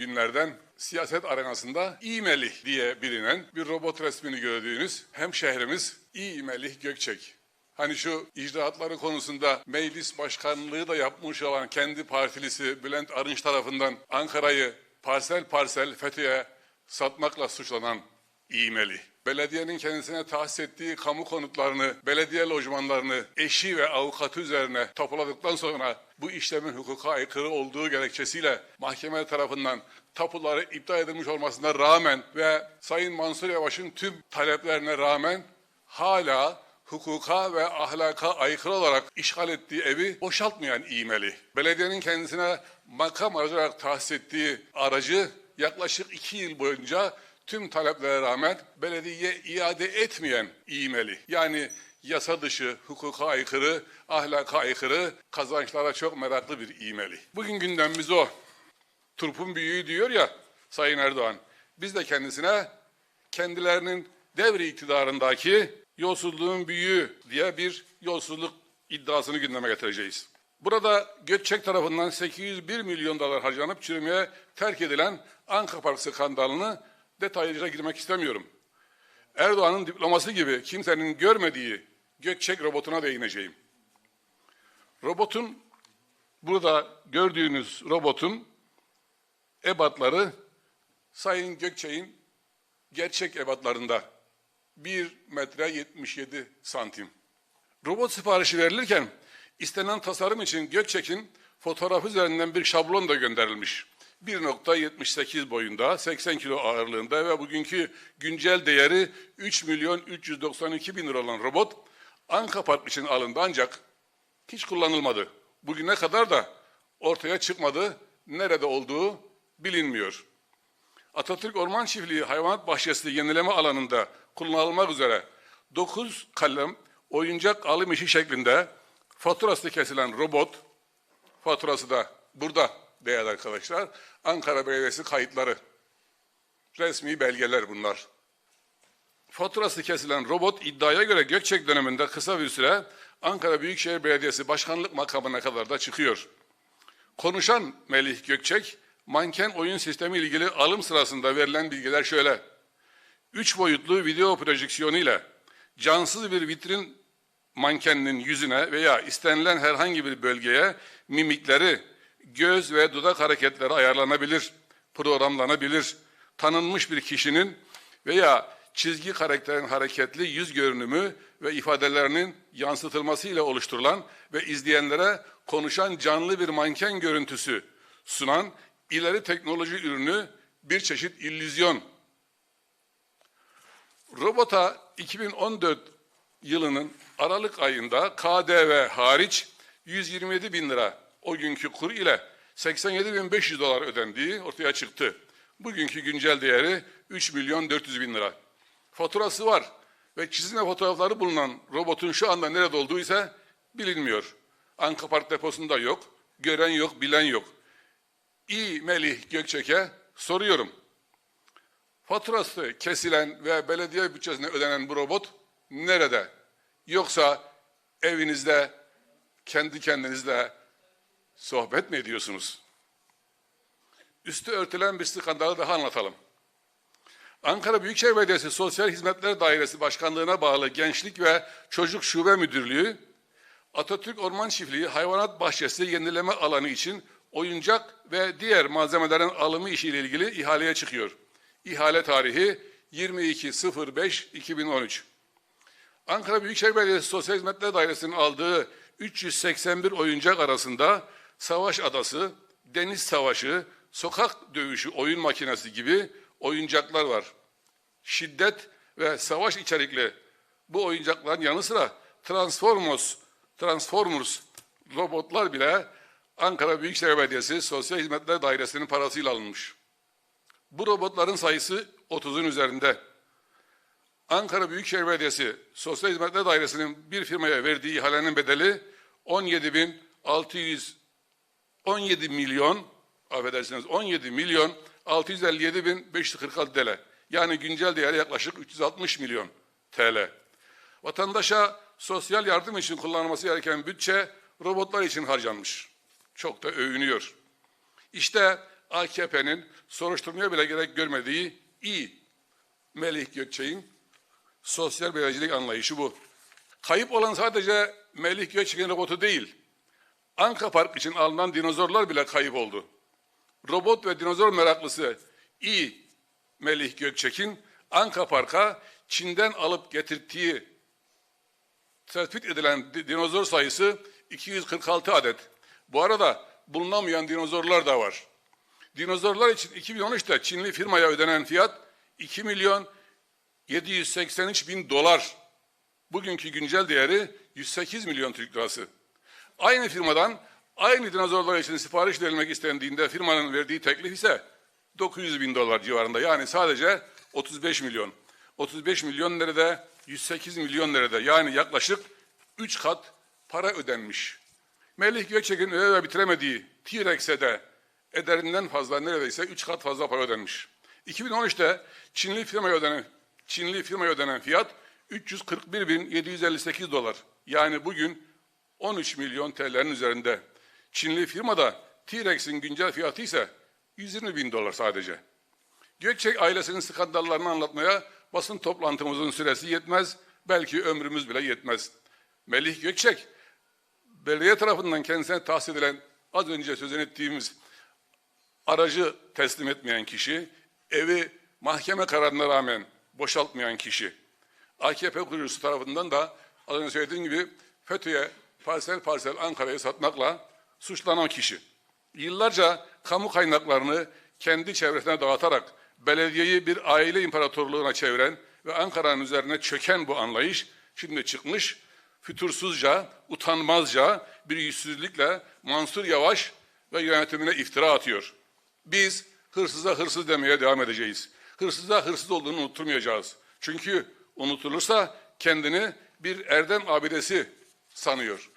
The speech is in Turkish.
günlerden siyaset arenasında İmelih diye bilinen bir robot resmini gördüğünüz hem şehrimiz İmelih Gökçek. Hani şu icraatları konusunda meclis başkanlığı da yapmış olan kendi partilisi Bülent Arınç tarafından Ankara'yı parsel parsel FETÖ'ye satmakla suçlanan İmeli. Belediyenin kendisine tahsis ettiği kamu konutlarını, belediye lojmanlarını eşi ve avukatı üzerine tapuladıktan sonra bu işlemin hukuka aykırı olduğu gerekçesiyle mahkeme tarafından tapuları iptal edilmiş olmasına rağmen ve Sayın Mansur Yavaş'ın tüm taleplerine rağmen hala hukuka ve ahlaka aykırı olarak işgal ettiği evi boşaltmayan İmeli. Belediyenin kendisine makam olarak tahsis ettiği aracı yaklaşık iki yıl boyunca tüm taleplere rağmen belediyeye iade etmeyen İmeli. Yani yasa dışı, hukuka aykırı, ahlaka aykırı, kazançlara çok meraklı bir İmeli. Bugün gündemimiz o. Turpun büyüğü diyor ya Sayın Erdoğan. Biz de kendisine kendilerinin devri iktidarındaki yolsuzluğun büyüğü diye bir yolsuzluk iddiasını gündeme getireceğiz. Burada Gökçek tarafından 801 milyon dolar harcanıp çürümeye terk edilen Anka Park skandalını detaylıca girmek istemiyorum. Erdoğan'ın diploması gibi kimsenin görmediği Gökçek robotuna değineceğim. Robotun, burada gördüğünüz robotun ebatları Sayın Gökçek'in gerçek ebatlarında 1 metre 77 santim. Robot siparişi verilirken istenen tasarım için Gökçek'in fotoğrafı üzerinden bir şablon da gönderilmiş. 1.78 boyunda, 80 kilo ağırlığında ve bugünkü güncel değeri 3 milyon 392 bin lira olan robot Anka Park için alındı ancak hiç kullanılmadı. Bugüne kadar da ortaya çıkmadı, nerede olduğu bilinmiyor. Atatürk Orman Çiftliği Hayvanat Bahçesi yenileme alanında kullanılmak üzere 9 kalem oyuncak alım işi şeklinde faturası kesilen robot, faturası da burada değerli arkadaşlar, Ankara Belediyesi kayıtları, resmi belgeler bunlar. Faturası kesilen robot iddiaya göre Gökçek döneminde kısa bir süre Ankara Büyükşehir Belediyesi Başkanlık makamına kadar da çıkıyor. Konuşan Melih Gökçek, manken oyun sistemi ilgili alım sırasında verilen bilgiler şöyle. Üç boyutlu video projeksiyonu ile cansız bir vitrin mankeninin yüzüne veya istenilen herhangi bir bölgeye mimikleri, göz ve dudak hareketleri ayarlanabilir, programlanabilir. Tanınmış bir kişinin veya çizgi karakterin hareketli yüz görünümü ve ifadelerinin yansıtılması ile oluşturulan ve izleyenlere konuşan canlı bir manken görüntüsü sunan ileri teknoloji ürünü bir çeşit illüzyon. Robota 2014 yılının Aralık ayında KDV hariç 127 bin lira o günkü kur ile 87 bin 500 dolar ödendiği ortaya çıktı. Bugünkü güncel değeri 3 milyon 400 bin lira. Faturası var ve çizim fotoğrafları bulunan robotun şu anda nerede olduğu ise bilinmiyor. Anka Park deposunda yok, gören yok, bilen yok. İ Melih Gökçek'e soruyorum. Faturası kesilen ve belediye bütçesine ödenen bu robot nerede? Yoksa evinizde kendi kendinizle sohbet mi ediyorsunuz? Üstü örtülen bir skandalı daha anlatalım. Ankara Büyükşehir Belediyesi Sosyal Hizmetler Dairesi Başkanlığı'na bağlı Gençlik ve Çocuk Şube Müdürlüğü, Atatürk Orman Çiftliği Hayvanat Bahçesi yenileme alanı için oyuncak ve diğer malzemelerin alımı işiyle ilgili ihaleye çıkıyor. İhale tarihi 22.05.2013. Ankara Büyükşehir Belediyesi Sosyal Hizmetler Dairesi'nin aldığı 381 oyuncak arasında Savaş Adası, Deniz Savaşı, Sokak Dövüşü oyun makinesi gibi oyuncaklar var. Şiddet ve savaş içerikli bu oyuncakların yanı sıra Transformers, Transformers robotlar bile Ankara Büyükşehir Belediyesi Sosyal Hizmetler Dairesi'nin parasıyla alınmış. Bu robotların sayısı 30'un üzerinde. Ankara Büyükşehir Belediyesi Sosyal Hizmetler Dairesi'nin bir firmaya verdiği ihalenin bedeli 17 bin 600 17 milyon affedersiniz 17 milyon 657 bin 546 TL. Yani güncel değeri yaklaşık 360 milyon TL. Vatandaşa sosyal yardım için kullanılması gereken bütçe robotlar için harcanmış. Çok da övünüyor. İşte AKP'nin soruşturmaya bile gerek görmediği İ. Melih Gökçek'in sosyal belediyecilik anlayışı bu. Kayıp olan sadece Melih Gökçek'in robotu değil. Anka Park için alınan dinozorlar bile kayıp oldu. Robot ve dinozor meraklısı İ. Melih Gökçek'in Anka Park'a Çin'den alıp getirdiği tespit edilen di- dinozor sayısı 246 adet. Bu arada bulunamayan dinozorlar da var. Dinozorlar için 2013'te Çinli firmaya ödenen fiyat 2 milyon 783 bin dolar. Bugünkü güncel değeri 108 milyon Türk lirası. Aynı firmadan aynı dinozorlar için sipariş verilmek istendiğinde firmanın verdiği teklif ise 900 bin dolar civarında. Yani sadece 35 milyon. 35 milyon nerede? 108 milyon nerede? Yani yaklaşık 3 kat para ödenmiş. Melih Gökçek'in öve ve bitiremediği T-Rex'e de ederinden fazla neredeyse 3 kat fazla para ödenmiş. 2013'te Çinli firmaya ödenen Çinli firmaya ödenen fiyat 341.758 dolar. Yani bugün 13 milyon TL'nin üzerinde. Çinli firmada T-Rex'in güncel fiyatı ise 120 bin dolar sadece. Gökçek ailesinin skandallarını anlatmaya basın toplantımızın süresi yetmez, belki ömrümüz bile yetmez. Melih Gökçek, belediye tarafından kendisine tahsis edilen az önce sözünü ettiğimiz aracı teslim etmeyen kişi, evi mahkeme kararına rağmen boşaltmayan kişi, AKP kurucusu tarafından da az önce söylediğim gibi FETÖ'ye parsel parsel Ankara'yı satmakla suçlanan kişi. Yıllarca kamu kaynaklarını kendi çevresine dağıtarak belediyeyi bir aile imparatorluğuna çeviren ve Ankara'nın üzerine çöken bu anlayış şimdi çıkmış fütursuzca, utanmazca bir yüzsüzlükle Mansur Yavaş ve yönetimine iftira atıyor. Biz hırsıza hırsız demeye devam edeceğiz. Hırsıza hırsız olduğunu unutturmayacağız. Çünkü unutulursa kendini bir erdem abidesi sanıyor.